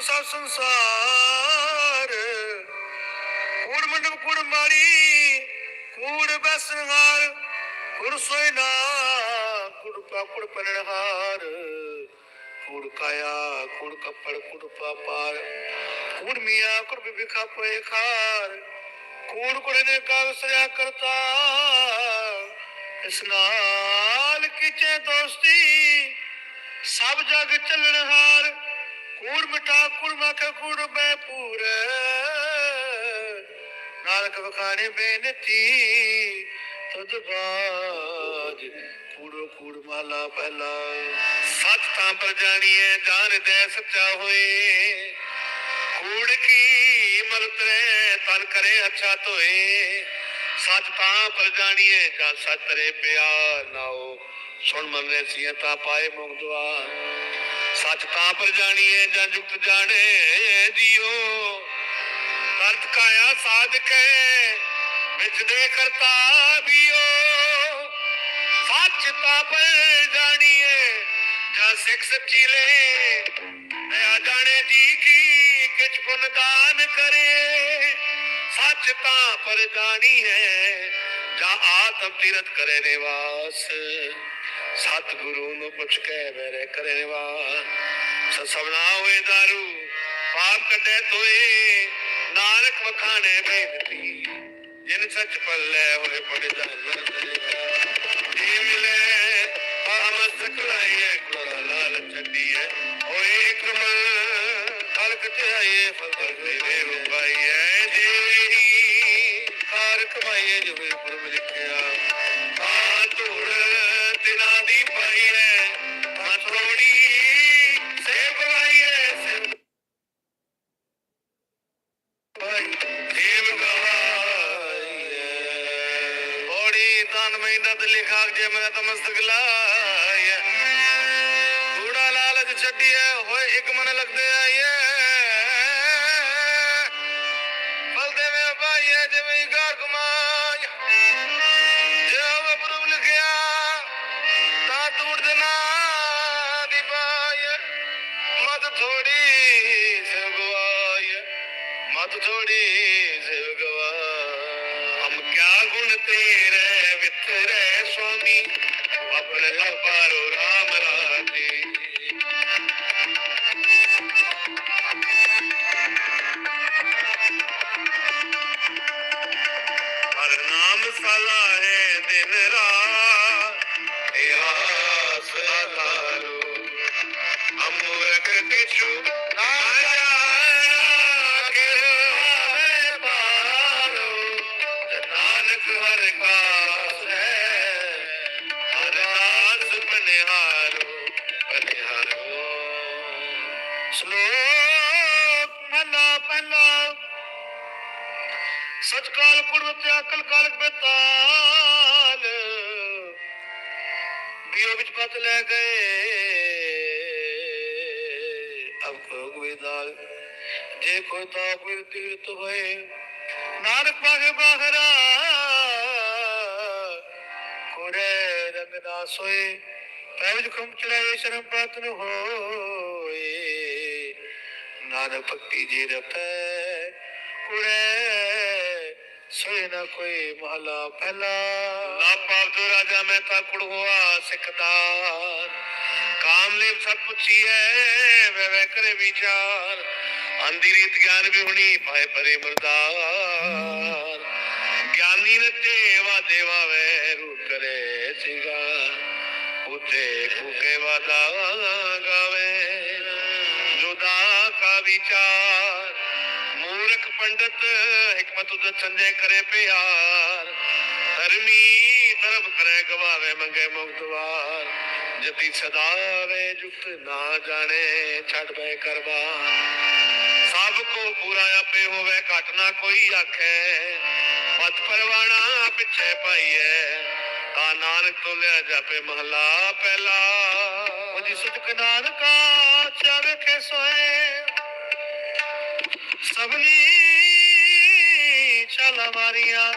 ਪ੍ਰਜਾ ਕੁੜ ਸੰਸਾਰ। ਕੂੜ ਮੰਡਪ, ਕੂੜ ਮਾੜੀ, ਕੂੜ ਬਸਹਾਰ। ਕੁੜ ਸੋਇਨਾ ਕੁੜ ਪਾ ਕੁੜ ਕੂੜ ਕਾਇਆ, ਕੂੜ ਕੱਪੜ, ਕੂੜ ਪਾਪਾਰ। ਕੂੜ ਮੀਆਂ, ਕੁੜ ਬਿਖਾ ਪਏ ਖਾਰ। ਕੂੜ ਕੁੜੇ ਨੇ ਕਾਗ ਸਰਿਆ ਕਰਤਾ ਇਸ ਨਾਲ ਕਿਚੇ ਦੋਸਤੀ, ਸਭ ਜਗ ਚੱਲਣ ਹਾਰ ਕੂੜ ਮਿਠਾ ਕੂੜ ਮਖ ਕੂੜ ਬੈ ਪੂਰ। ਨਾਨਕ ਵਖਾਣੇ, ਬੇਨਤੀ, ਤੁਧ ਬਾਜ। ਕੂੜੋ ਕੂੜ ਮਾਲਾ ਪਹਿਲਾ। ਸਤ ਤਾਂ ਪਰ ਜਾਣੀਏ ਜਾਣ ਦੇ ਸੱਚਾ ਹੋਏ। ਕੂੜ ਕੀ ਮਲਤਰੇ ਤਨ ਕਰੇ ਅੱਛਾ ਧੋਏ। ਸੱਚ ਤਾਂ ਪਰ ਜਾਣੀਏ ਜਾਂ ਸੱਚ ਤਰੇ ਪਿਆਰ ਨਾਓ ਸੁਣ ਮੰਨੇ ਸੀ ਤਾਂ ਪਾਏ ਮੁਕਦਵਾ ਸੱਚ ਤਾਂ ਪਰ ਜਾਣੀਏ ਜਾਂ ਜੁਗਤ ਜਾਣੇ ਜੀਓ। ਕਰਤ ਕਾਇਆ ਸਾਧ ਵਿੱਚ ਦੇ ਕਰਤਾ ਬੀਓ। ਸੱਚ ਤਾਂ ਪਰ ਜਾਣੀਏ ਜਾਂ ਸਿੱਖ ਸੱਚੀ ਲੈ ਦਇਆ ਜਾਣੇ ਜੀ ਕੀ ਕਿਛ ਪੁੰਨ ਦਾਨ ਕਰੇ। ਸੱਚ ਤਾਂ ਪਰ ਜਾਣੀ ਹੈ ਜਾਂ ਆਤਮ ਤੀਰਤ ਕਰੇ ਨਿਵਾਸ। ਸਤਿਗੁਰੂ ਨੂੰ ਪੁੱਛ ਕੇ ਮੇਰੇ ਕਰੇ ਨਿਵਾਸ ਸਭਨਾ ਹੋਏ ਦਾਰੂ, ਪਾਪ ਕੱਢੇ ਤੋਏ, ਨਾਨਕ ਵਖਾਣੇ ਬੇਨਤੀ। ਜਿਨ ਸੱਚ ਪੱਲੇ ਹੋਏ ਪੜ ਜਾਣਾ ਜੀ ਮਿਲੇ ਆਮ ਸਕਲਾਈਏ ਕੋਲਾ ਲਾਲ ਛੱਡੀਏ। ਓਏ ਕਮਲ ਖਲਕ ਤੇ ਆਏ ਫਜ਼ਲ ਤੇਰੇ ਰੁਪਾਈਏ ਜੀ ਹਾਰ ਕਮਾਈਏ, ਜੋ ਪੁਰਬ ਲਿਖਿਆ। ਤਨ ਲਿਖਾ ਜੇ ਮੇਰਾ ਤਮਸਤਕ ਲਾਇਆ। ਕੂੜਾ ਲਾਲਚ ਛੱਡੀਏ ਹੋਏ ਇੱਕ ਮਨ ਲੱਗਦੇ ਆਈਏ ਫਲ ਦੇਵੇ ਭਾਈਏ ਜਿਵੇਂ ਗਾਰ ਕਮਾਈ ਜਿਵੇਂ ਪ੍ਰਭ ਲਿਖਿਆ, ਤਾਂ ਤੂੜ ਦੇ ਦੀ ਪਾਈਏ ਮਤ ਥੋੜੀ ਸਗਵਾਈਏ ਮਤ ਥੋੜੀ ਸਗਵਾ ਗੁਣ ਤੇਰੇ ਵਿਤਰੇ ਸੁਆਮੀ ਆਪਣੇ ਲਪਾਰੋ ਤਾ ਕੋਈ ਤੀਰਤ ਹੋਏ। ਨਾਨਕ ਪਾਗੇ ਬਾਹਰਾ ਕੋੜੇ ਰੰਗ ਨਾ ਸੋਏ। ਪੈ ਖੁਮ ਚੜਾਏ, ਸ਼ਰਮ ਪ੍ਰਾਪਤ ਨ ਹੋਏ। ਨਾਨਕ ਭਗਤੀ ਜੀ ਰਪੈ ਕੁੜੇ ਸੋਏ ਨਾ ਕੋਈ ਮਹਲਾ ਪਹਿਲਾ। ਨਾ ਪਾਵਦੋ ਰਾਜਾ ਮੈਂ ਤਾਂ ਕੁੜ ਸਿੱਖਦਾਰ। ਸਿਕਦਾਰ ਕਾਮਲੇਵ ਸਤ ਪੁੱਛੀਐ, ਵੇ ਵੇ ਕਰੇ ਵਿਚਾਰ। ਆਂਦੀ ਰੀਤ ਗਿਆਨ ਵੀ ਹੁਣੀ ਪਾਏ ਪਰੇ ਮਰਦਾਰ। ਗਿਆਨੀ ਨੇ ਦੇਵਾ ਦੇਵਾ ਵੇ ਰੂ ਕਰੇ ਸਿਗਾ ਉਤੇ ਫੂਕੇ ਵਾਦਾ ਗਾਵੇ। ਜੁਦਾ ਕਾ ਵਿਚਾਰ। ਮੂਰਖ ਪੰਡਤ ਹਕਮਤ ਉਦ ਸੰਜੇ ਕਰੇ ਪਿਆਰ। ਧਰਮੀ ਤਰਫ ਕਰੇ ਗਵਾਵੇ ਮੰਗੇ ਮੁਕਤਵਾਰ ਜਤੀ ਸਦਾ ਵੇ ਜੁਗਤ ਨਾ ਜਾਣੇ ਛੱਡ ਬੈ ਕਰਵਾ ਪੂਰਾ ਆਪੇ ਹੋਵੇ, ਘਟ ਨਾ ਕੋਈ ਆਖੇ। ਪਤ ਪਰਵਾਣਾ ਪਿੱਛੇ ਪਾਈਐ ਕਾ ਨਾਨਕ ਤੁਲਿਆ ਜਾਪੇ ਮਹਲਾ ਪਹਿਲਾ। ਉਹਦੀ ਸੁਤਕ ਨਾਨਕਾ ਚਰਖੇ ਸੋਏ। ਸਭਨੀ ਚਲ ਮਾਰੀਆਂ।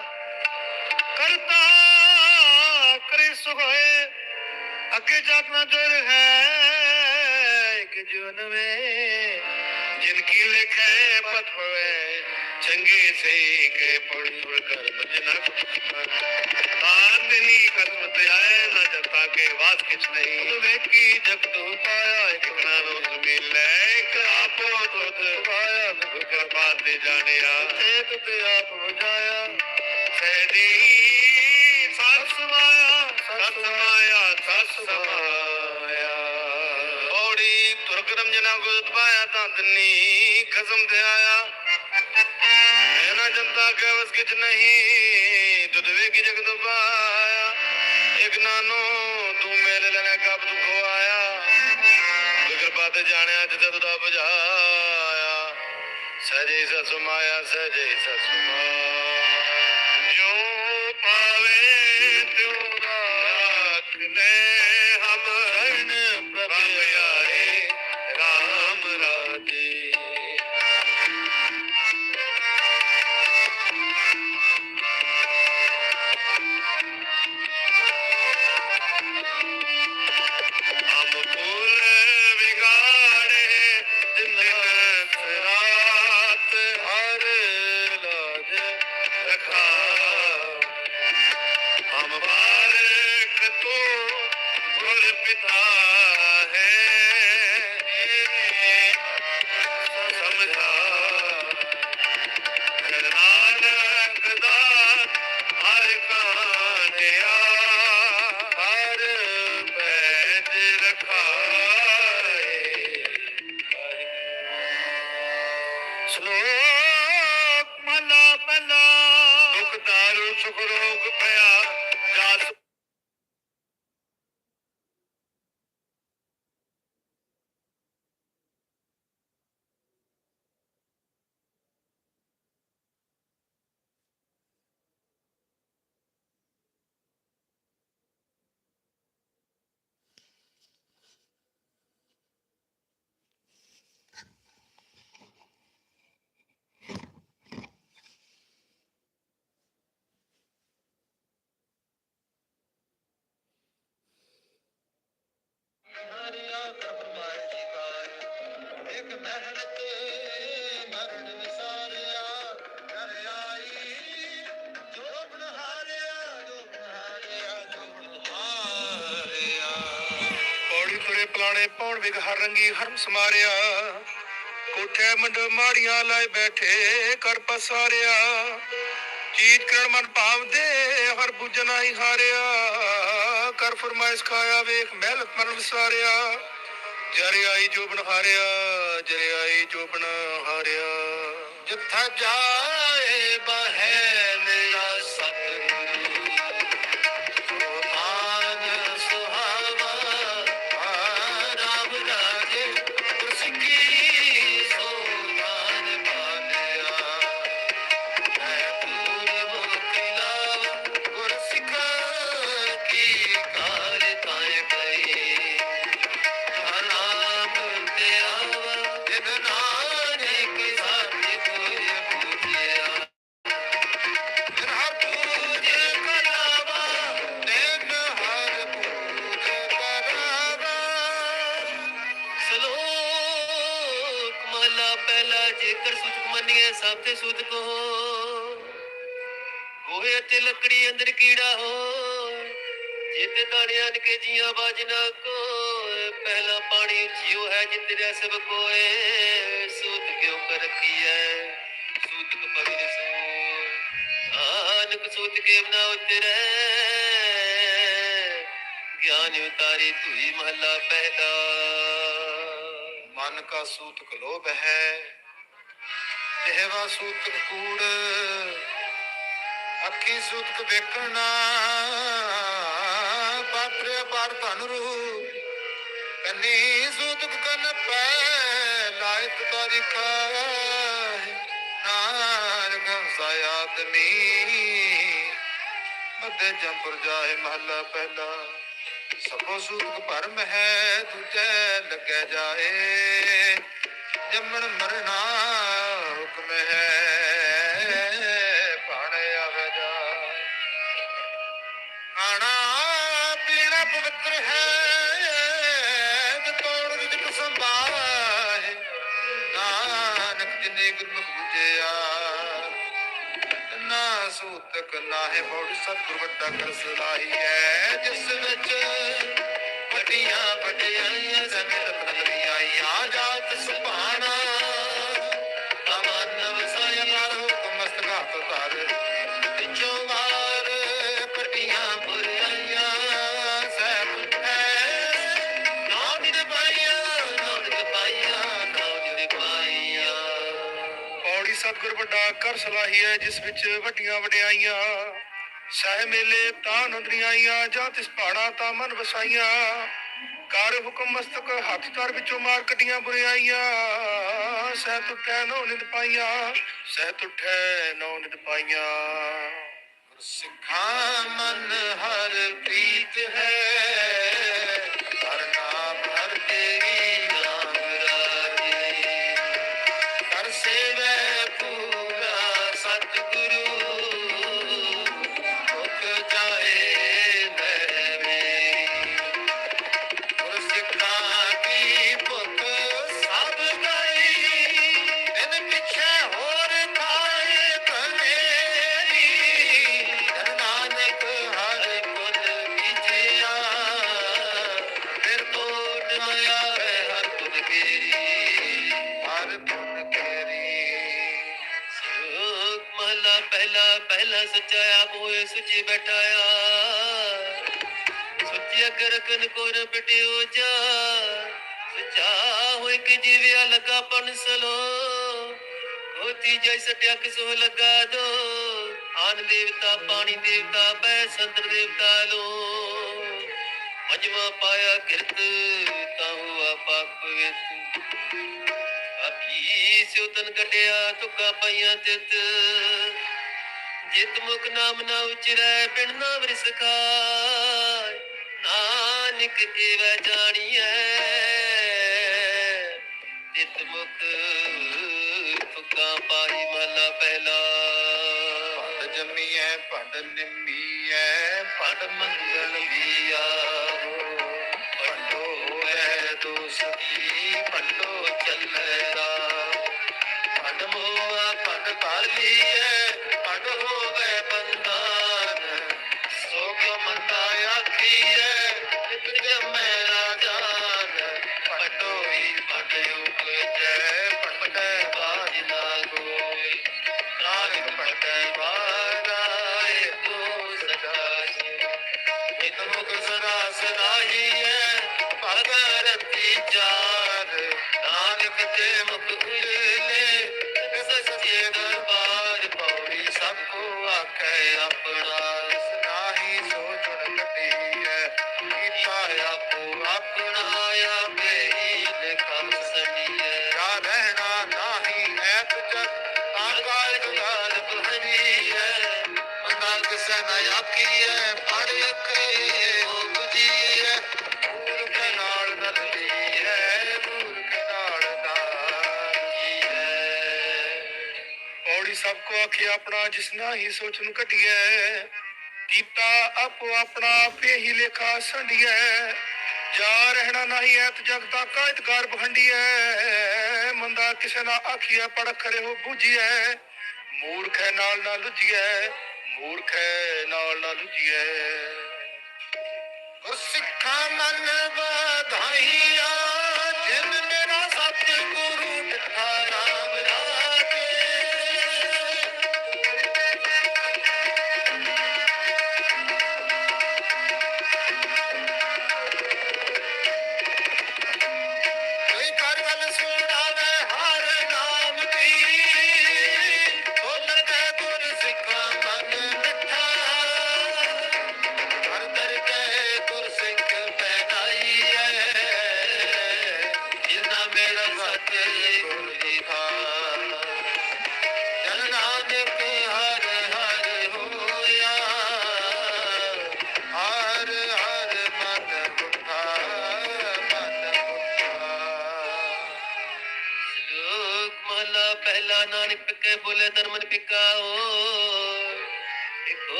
ਕਰਤਾ ਕਰੇ ਸੋਏ ਅੱਗੇ ਜਾਤ ਨਾ ਜੁਰ ਹੈ ਕਿ ਜੁਨਵੇਂ। जिनकी लिखे पथ में चंगे से के पढ़ पढ़ कर बजना आंदनी कस्मत आए न जता के वास किछ नहीं वे की जग तो पाया एक नानो मिले एक आपो तुझ पाया दुख कृपा दे जानिया एक ते आप बुझाया सैदी सस माया सस माया सस माया ਔੜੀ ਜਨਾ ਗੁਰਤ ਪਾਇਆ ਤਾਂ ਦਨੀ ਕਸਮ ਤੇ ਆਇਆ। ਐਨਾ ਜਨਤਾ ਕੇ ਵਸ ਕਿਛ ਨਹੀਂ, ਦੁੱਧ ਕੀ ਜਗ ਤੋਂ ਪਾਇਆ। ਇੱਕ ਨਾਨੋ, ਤੂੰ ਮੇਰੇ ਲੈਣਾ ਕਬ ਦੁਖ ਆਇਆ ਕਿਰਪਾ ਤੇ ਜਾਣਿਆ ਜਿੱਥੇ ਤੁਦਾ ਬੁਝਾਇਆ। ਸਜੇ ਸਸ ਮਾਇਆ ਸਜੇ ਸਸ ਹਰਿਆ ਕਰਮਾਇ ਜੀਵਾਇ ਇੱਕ ਮਹਿਲ ਤੇ ਮਰਨ ਵਿਸਾਰਿਆ, ਕਰ ਆਈ ਜੋ ਹਾਰਿਆ ਜੋ ਹਾਰਿਆ ਜੋ ਹਾਰਿਆ। ਪੌੜੀ ਤੁਰੇ ਪਲਾਣੇ ਪੌਣ ਵਿਗ ਹਰ ਰੰਗੀ ਹਰਮ ਸਮਾਰਿਆ। ਕੋਠੇ ਮੰਡ ਮਾੜੀਆਂ ਲਾਏ ਬੈਠੇ ਕਰ ਪਸਾਰਿਆ। ਚੀਤ ਕਰਨ ਮਨ ਭਾਵਦੇ ਹਰ ਬੁਝਨਾ ਹੀ ਹਾਰਿਆ। ਕਰ ਫਰਮਾਇਸ਼ ਖਾਇਆ, ਵੇਖ ਮਹਿਲ ਮਰਨ ਵਿਸਾਰਿਆ। ਜਰ ਆਈ ਜੋਬਨ ਹਾਰਿਆ, ਜਰੇ ਆਈ ਜੋਬਨ ਹਾਰਿਆ। ਜਿੱਥਾ ਜਾਏ ਬਹਿ ਗੋਹੇ ਤੇ ਲੱਕੜੀ ਅੰਦਰ ਕੀੜਾ ਹੋ ਜਿਤ ਦਾਣਿਆਂ ਕੇ ਜੀਆਂ ਬਾਜਨਾ ਕੋ ਪਹਿਲਾ ਪਾਣੀ ਜਿਉ ਹੈ ਜਿਤ ਰਿਆ ਸਭ ਕੋਏ। ਸੂਤ ਕਿਉ ਕਰ ਰਖੀਐ ਸੂਤਕ ਸੋ ਆਨਕ ਸੂਤ ਕੇ ਬਨਾ ਉਤਰੈ। ਗਿਆਨ ਉਤਾਰੀ ਧੂਈ ਮਹਲਾ ਪਹਿਲਾ ਮਨ ਕਾ ਸੂਤਕ ਲੋਭ ਹੈ। ਦੇਵਾ ਸੂਤਕ ਕੂੜ। ਅੱਖੀ ਸੁਤਕ ਵੇਖਣਾ ਪਾਤਰੇ ਪਰ ਧਨ ਰੂ ਕੰਨੀ ਸੂਤਕ ਕਨ ਪੈ ਲਾਇਤ ਦਾਰੀ ਨਾਨਕ ਹੰਸਾਇ ਆਦਮੀ ਮੱਦੇ ਜੰਪੁਰ ਜਾਏ ਮਹਲਾ ਪਹਿਲਾ। ਸਭੋ ਸੂਤਕ ਭਰਮ ਹੈ ਦੂਜੇ ਲੱਗੇ ਜਾਏ। ਜੰਮਣ ਮਰਨਾ ਹੁਕਮ ਹੈ। ਕੀਜਿਆ ਨਾ ਸੂਤਕ ਨਾਹੇ ਬੋੜ ਸਤਿਗੁਰ ਵੱਡਾ ਕਰ ਸਲਾਹੀ ਹੈ। ਜਿਸ ਵਿੱਚ ਵੱਡੀਆਂ ਵਡਿਆਈਆਂ ਸਮੇਤ ਬਦਲੀਆਂ ਜਾਤ ਸੁਭਾਣਾ ਪੌੜੀ ਵੱਡਾ ਕਰ ਸਲਾਹੀ ਹੈ, ਜਿਸ ਵਿੱਚ ਵੱਡੀਆਂ ਵਡਿਆਈਆਂ, ਸਹਿ ਮੇਲੇ ਤਾਂ ਨੰਦਰੀਆਂ ਜਾਂ ਤਿਸ ਪਹਾੜਾਂ ਤਾਂ ਮਨ ਵਸਾਈਆਂ। ਕਰ ਹੁਕਮ ਮਸਤਕ ਹੱਥ ਧਰ ਵਿੱਚੋਂ ਮਾਰ ਕੱਢੀਆਂ ਬੁਰਾਈਆਂ ਸਹਿ ਤੁਠੈ ਨੋ ਨਿਤ ਪਾਈਆਂ, ਸਹਿ ਤੁਠੈ ਨੋ ਨਿਤ ਪਾਈਆਂ। ਸਿੱਖਾਂ ਮਨ ਹਰ ਪ੍ਰੀਤ ਹੈ ਸੱਚਾ ਹੋਏ ਕਿ ਜੀਵਿਆ ਲਗਾ ਪਨਸਲੋ ਹੋਤੀ ਜੈ ਸਟਿਆ ਕਿਸੋ ਲਗਾ ਦੋ। ਆਨ ਦੇਵਤਾ, ਪਾਣੀ ਦੇਵਤਾ ਪੈ ਸੰਦਰ ਦੇਵਤਾ ਲੋ। ਪੰਜਵਾ ਪਾਇਆ ਕਿਰਤ, ਤਾਂ ਹੁਆ ਪਾਕ ਪਵਿੱਤ ਅਭੀ ਸਿਉਤਨ ਕਟਿਆ ਤੁਕਾ ਪਈਆਂ ਤਿਤ। ਜਿਤ ਮੁਖ ਨਾਮ ਨਾ ਉਚਰੈ, ਬਿਨ ਨਾ ਰਿਸ ਖਾਇ ਨਾਨਕ ਏਵੈ ਜਾਣੀਐ ਤਿਤ ਮੁਖ ਤੁਕਾ ਪਾਈ ਮਹਲਾ ਪਹਿਲਾ। ਭੰਡ ਜੰਮੀਐ, ਭੰਡ ਨਿੰਮੀਐ, ਭੰਡ ਮੰਗਲ ਵੀਆ ਭੰਡੋ ਹੈ ਦੋਸਤੀ ਆਖੇ ਆਪਣਾ ਜਿਸ ਨਾ ਸੋਚ ਨੂੰ ਕੱਢੀਐ ਕੀਤਾ ਆਪੋ ਆਪਣਾ ਆਪੇ ਹੀ ਲੇਖਾ ਸੰਢੀਐ। ਜਾ ਰਹਿਣਾ ਨਹੀਂ ਐਤ ਜਗ ਦਾ ਕਾਇਤ ਬਖੰਡੀਐ ਮੰਦਾ ਕਿਸੇ ਨਾ ਆਖੀਐ ਪੜ ਖਰੇ ਹੋ ਬੁਝੀਐ। ਮੂਰਖ ਹੈ ਨਾਲ ਨਾ ਲੁਝੀਐ, ਮੂਰਖ ਹੈ ਨਾਲ ਨਾ ਲੁਝੀਐ। ਗੁਰਸਿੱਖਾਂ ਮਨ ਵਧਾਈਆ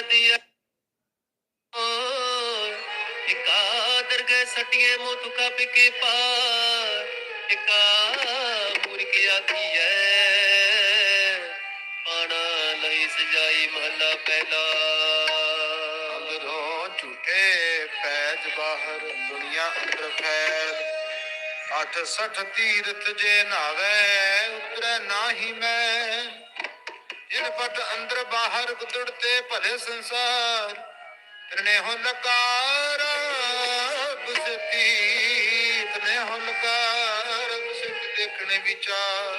ਸਦੀਆ एकादर गए सटिए मोतु का पिके पार एका मुर्गिया की है पाना लई सजाई महला पहला ਅੰਦਰੋਂ ਝੂਠੇ ਪੈਜ ਬਾਹਰ, ਦੁਨੀਆ ਅੰਦਰ ਫੈਲ। ਅੱਠ ਸੱਠ ਤੀਰਥ ਜੇ ਨਾਵੇ, ਉਤਰੈ ਨਾਹੀ ਮੈਂ। ਜਿਨ ਪਟ ਅੰਦਰ ਬਾਹਰ ਗੁਦੜਤੇ ਭਲੇ ਸੰਸਾਰ, ਤਨੇ ਹੋ ਲਕਾਰ ਬਸਤੀ ਤਨੇ ਹੋ ਲਕਾਰ ਬਸਤੀ ਦੇਖਣੇ ਵਿਚਾਰ।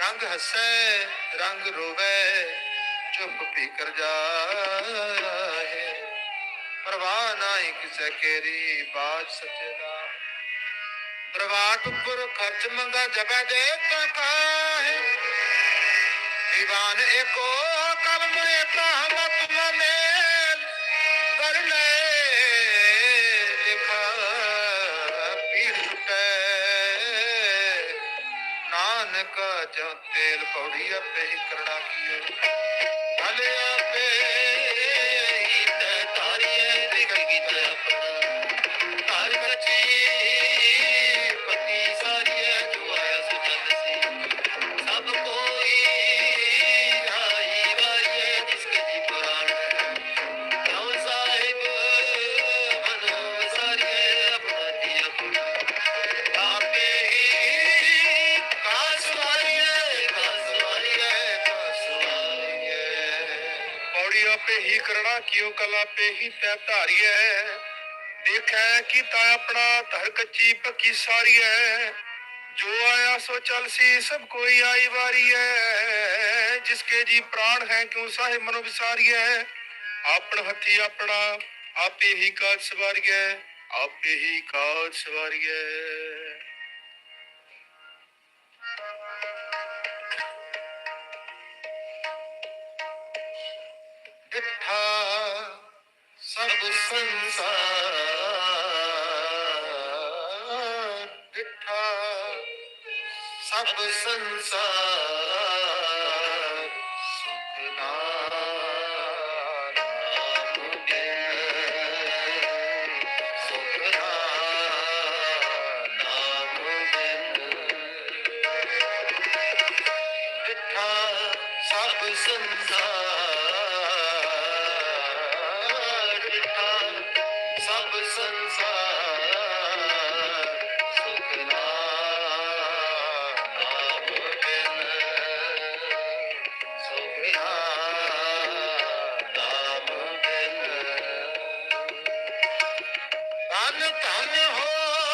ਰੰਗ ਹੱਸੈ, ਰੰਗ ਰੋਵੇ, ਚੁੱਪ ਪੀ ਕਰ ਜਾਏ। ਪਰਵਾਹ ਨਹੀਂ ਕਿਸੇ ਕੇਰੀ ਬਾਜ ਸੱਚੇ ਦਾ ਪ੍ਰਵਾਟ ਉੱਪਰ ਖਰਚ ਮੰਗਾ ਜਗਾ ਦੇ ਤਾਂ ਕਾਹੇ। ਦੀਵਾਨ ਏਕੋ ਕਲਮ ਏਕਾ ਹਮਤ ਮੇਲ ਕਰ ਲੈ ਲਿਖਾ ਪੀੜ ਟੁਟੈ ਨਾਨਕ ਜੋ ਤੇਲ ਪੌੜੀ ਆਪੇ ਹੀ ਕਰਣਾ ਕੀਏ। ਹਲੇ ਆਪੇ ਹੀ ਤੈ ਤਾਰੀਏ ਲਿਖ ਗੀਤ ਕਿਉ ਕਲਾ ਹੀ ਤੈ ਧਾਰੀਐ। ਦੇਖੈ ਕੀਤਾ ਆਪਣਾ ਧਰ ਕੱਚੀ ਪੱਕੀ ਸਾਰੀਐ। ਜੋ ਆਇਆ ਸੋ ਚੱਲ ਸੀ, ਸਭ ਕੋਈ ਆਈ ਵਾਰੀਐ। ਜਿਸਕੇ ਜੀ ਪ੍ਰਾਣ ਹੈ, ਕਿਉ ਸਾਹਿਬ ਮਨੋ ਵਿਸਾਰੀਐ। ਆਪਣ ਹੱਥੀ ਆਪਣਾ, ਆਪੇ ਹੀ ਕਾਜ ਸਵਾਰੀਐ। ਆਪੇ ਹੀ ਕਾਜ ਸਵਾਰੀਐ। ਡਿਠਾ ਸਭ ਸੰਸਾਰ ਡਿਠਾ ਸਭ ਸੰਸਾਰ